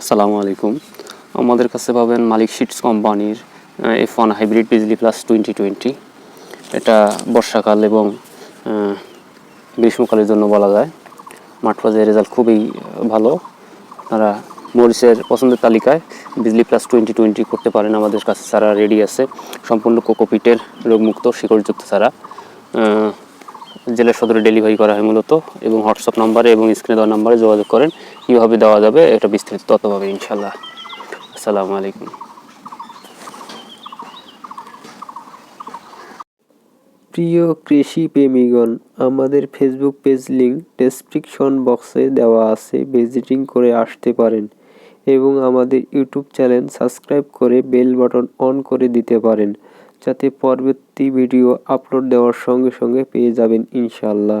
আসসালামু আলাইকুম। আমাদের কাছে পাবেন মালিক শিটস কোম্পানির F one hybrid Bijli plus twenty twenty এটা বর্ষাকাল এবং গ্রীষ্মকালের জন্য বলা যায়। মাঠ রেজাল্ট খুবই ভালো। আপনারা মরিচের পছন্দের তালিকায় বিজলি প্লাস টোয়েন্টি টোয়েন্টি করতে পারেন। আমাদের কাছে চারা রেডি আছে। সম্পূর্ণ কোকোপিটের রোগমুক্ত শিকড়যুক্ত আহ, জেলা সদরে ডেলিভারি করা হয় মূলত। এবং হোয়াটসঅ্যাপ নাম্বারে এবং স্ক্রিনে দেওয়া নাম্বারে যোগাযোগ করেন। কীভাবে দেওয়া যাবে এটা বিস্তারিত তত পাবে ইনশাল্লাহ আসসালামু আলাইকুম। প্রিয় কৃষি প্রেমীগণ, আমাদের ফেসবুক পেজ লিংক ডেসক্রিপশন বক্সে দেওয়া আছে। ভিজিটিং করে আসতে পারেন এবং আমাদের ইউটিউব চ্যানেল সাবস্ক্রাইব করে বেল বাটন অন করে দিতে পারেন। যাতে পরবর্তী ভিডিও আপলোড দেওয়ার সঙ্গে সঙ্গে পেয়ে যাবেন ইনশাল্লাহ